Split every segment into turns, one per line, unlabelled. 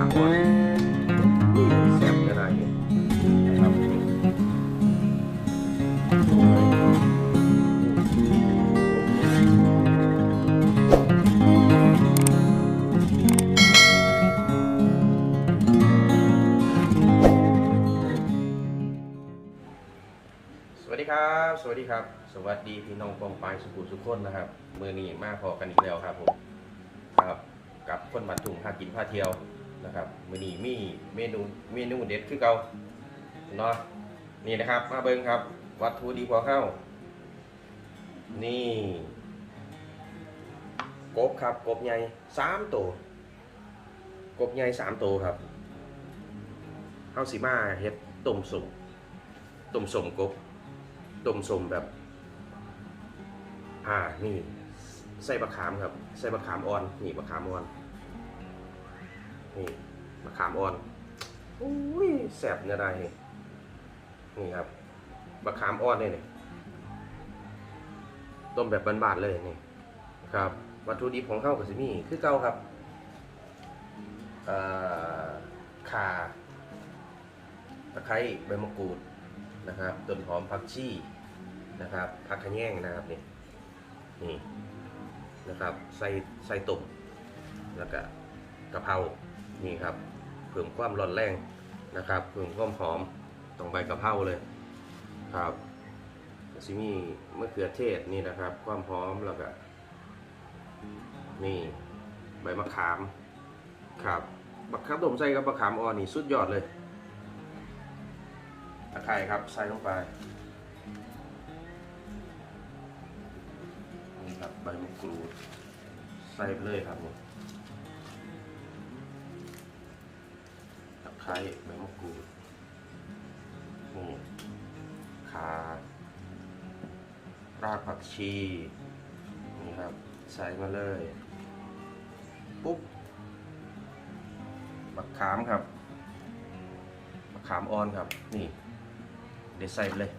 ขามอ่อนแซ่บขนาดนี้ครับสวัสดีครับ สวัสดีครับ สวัสดีพี่น้องกองปลายสุขุสุขคนนะครับ มือนี้มาพอกันอีกแล้วครับผม ครับ กับคนบันทุงพากินพาเที่ยว นะครับมือนี้มีเมนูเมนูเด็ดคือเก่าเนาะนี่นะครับ มาเบิ่งครับ วัตถุดิบขอเข้านี่กบครับกบใหญ่สามตัวกบใหญ่สามตัวครับเฮาสิมาเฮ็ดต้มสุ่มต้มสุ่มกบต้มสมแบบ อ่านี่ใส่บะขามครับ ใส่บะขามอ่อนนี่บะขามอ่อน นี่บะขามอ่อนอุ้ยแสบเนื้อได้นี่ครับบะขามอ่อนนี่นี่ต้มแบบบานๆเลยนี่ครับวัตถุดิบของข้าวกับซิมี่คือเก่าครับข่าตะไคร้ใบมะกรูดนะครับต้นหอมผักชีนะครับผักขะแยงนะครับนี่นี่นะครับใส่ใส่ตุ่มแล้วก็กะเพรา นี่ครับเพิ่มความร้อนแรงนะครับเพิ่มความหอมตรงใบกะเพราเลยครับซิมีมะเขือเทศนี่นะครับ ความหอมแล้วก็นี่ใบมะขามครับบักขามต้มใส่กับมะขามอ่อนนี่สุดยอดเลยตะไคร้ครับใส่ลงไปนี่ครับใบมะกรูดใส่ไปเลยครับนี่ ไคร้ใบมะกรูดนี่ข่ารากผักชีนี่ครับใส่มาเลย ปุ๊บมะขามครับมะขามอ่อนครับ นี่ เดี๋ยวใส่ไปเลย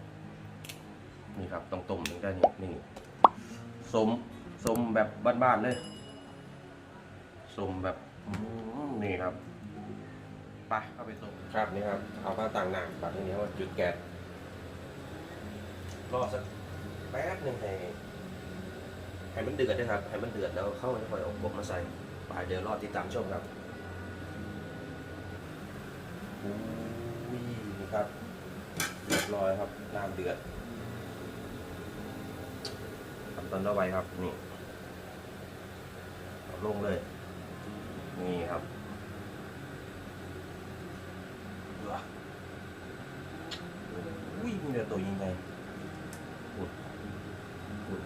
นี่ครับต้องต้มถึงได้นี่นี่สมสมแบบบ้านๆเลยสมแบบนี่ครับ ไปเข้าไปต้มครับนี่ครับ เอามาต่างหน้าแบบนี้ว่าจุดแก๊สรอสักแป๊บหนึ่งให้ให้มันเดือดนะครับให้มันเดือดแล้วเข้าให้ค่อยเอากบมาใส่ไปเดี๋ยวรอติดตามชมครับอุ้ยนี่ครับเรียบร้อยครับน้ำเดือดขั้นตอนต่อไปครับนี่เอาลงเลย นี่ครับ อุ้ยมีแต่ตัวยิงไงอุดอุด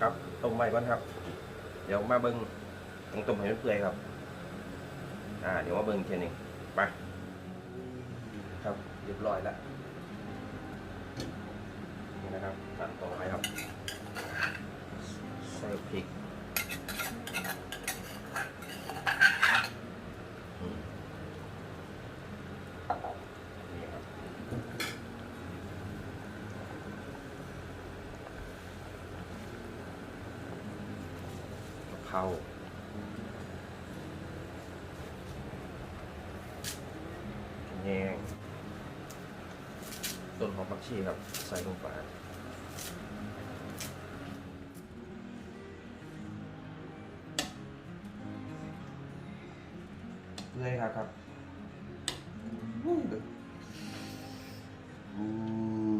ครับต้มใหม่ก่อนครับ เดี๋ยวมาเบิ้งตรงต้มให้มันเปื่อยครับ อ่า เดี๋ยวมาเบิ้งอีกทีหนึงไปครับเรียบร้อยแล้วนี่นะครับตัดต่อไปครับใส่พริก อืมนี่ครับกะเพราแยงต้นหอมผักชีครับ ใส่ลงไปเพื่อยครับครับอุ้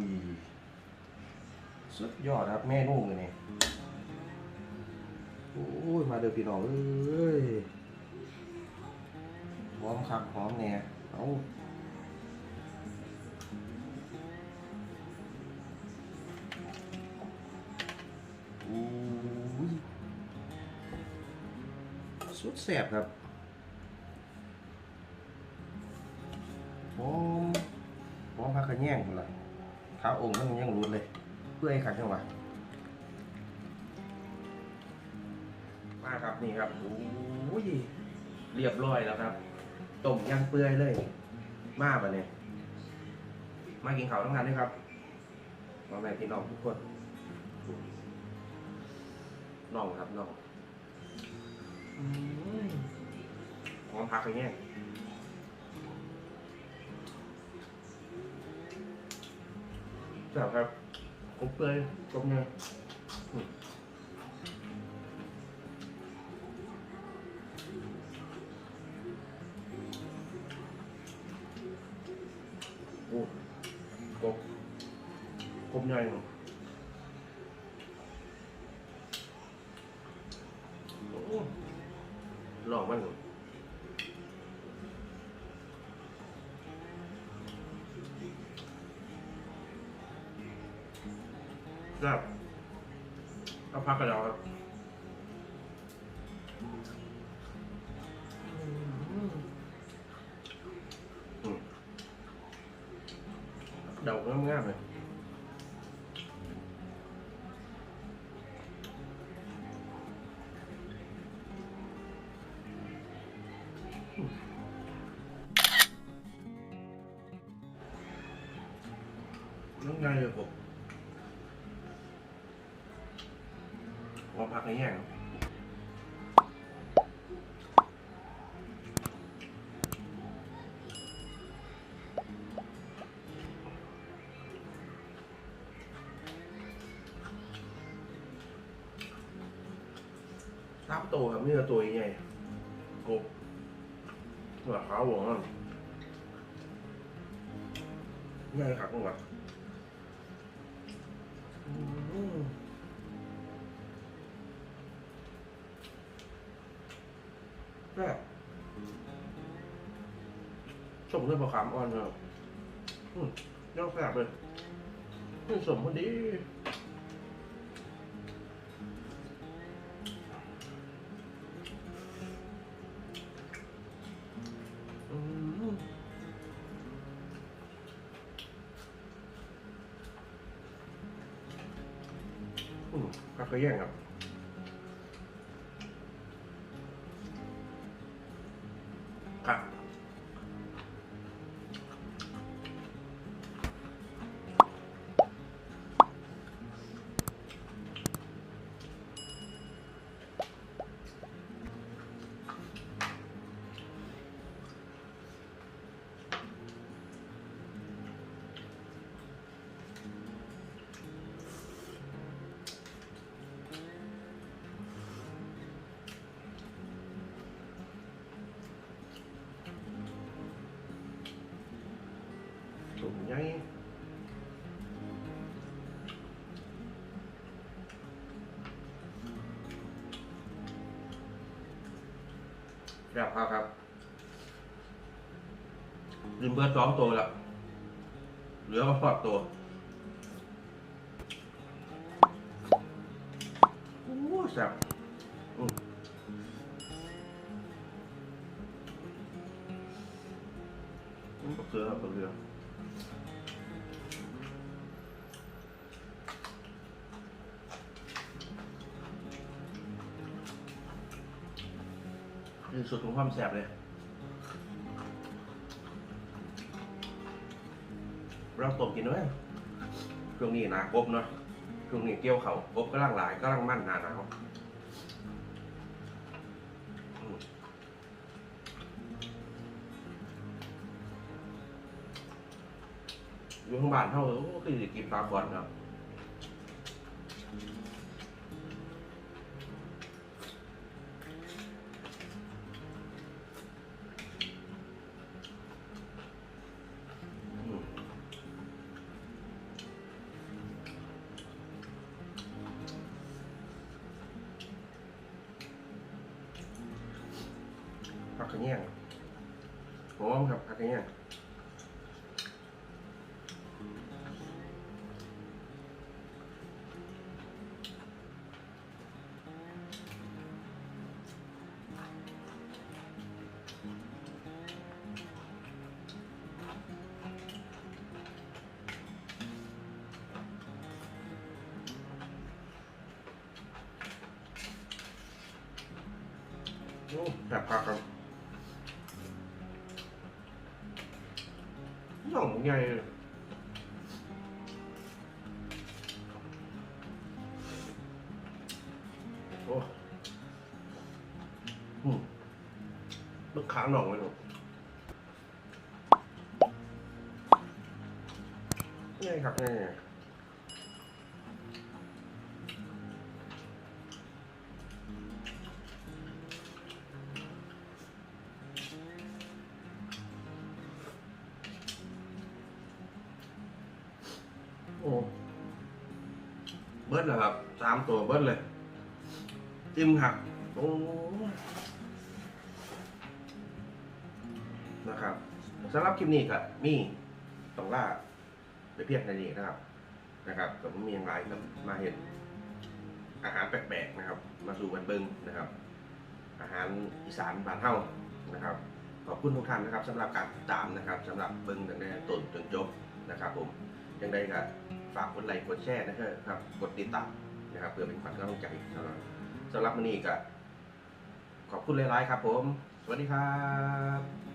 ยสุดยอดครับ แม่นุ่งเลยเนี่ย โอ้ย มาเด้อพี่น้องเอ้ยหอมครับหอมเนี่ยเอาอุ้ยสุดแสบครับหอมหอมผักกระแย่งพุ่นล่ะขาองค์มันยังรุดเลย เพื่อให้ขัดจังหวะ มาครับนี่ครับโอ้ยเรียบร้อยแล้วครับต้มย่างเปื่อยเลย มาปะเนี่ยมากินข้าวทั้งงานด้วยครับมาแม่พี่น้องทุกคนน่องครับน่องอืมหอมผักอย่างเงี้ยแซ่บครับกบเลยกบเนี่ย บใหญ่หลอกมันเนาะแซ่บเอาพักกันแล้วครับ น้ำไงเลยผมวางพักในแง่งซับตัวครับนี่ก็ตัวใหญ่ หัวขาวหัวมันใหญ่ขักมั้งวะอืมแซ่บสมด้วยมะขามอ่อนเนอะย่างแซ่บเลยสมพอดี อืมผัก ถุงใหญ่แบบครับครับลืมเบิร์ดสองตัวล้วเหลือมาพอดตัวโอ้แซ่บอืมอืมบักเสือครับบักเสือ นี่สุดของความแสบเลย เราต้มกินด้วยช่วงนี้หนากบเนาะช่วงนี้เกี่ยวเขากบก็ร่างหลายก็ร่างมั่นหนาหนาวอืมอยู่ข้างบ้านเท่าโอ้คือสิกินปลาบอลครับ กกระเนียงหอมครับผักกระเนียงโอ้แบบผักครับ หน่องไงโอ้อืมลูกค้าหน่องเลยหนูง่ครับง่าย เบิร์ดเหรอครับสามตัวเบิร์ดเลย จิ้มครับโอ้นะครับสำหรับคลิปนี้ครับมีต้องล่าไปเพียงในนี้นะครับ นะครับแต่ผมมีอย่างไรครับมาเห็น อาหารแปลกๆนะครับ มาสู่กันเบิงนะครับ อาหารอีสานบ้านเฮานะครับขอบคุณทุกท่านนะครับสำหรับการติดตามนะครับสำหรับเบิงตั้งแต่ต้นจนจบนะครับผม ยังไงก็ฝากกดไลค์กดแชร์นะครับ กดติดตามนะครับเพื่อเป็นขวัญกำลังใจสำหรับสำหรับวันนี้ก็ขอบคุณหลายๆครับผม สวัสดีครับ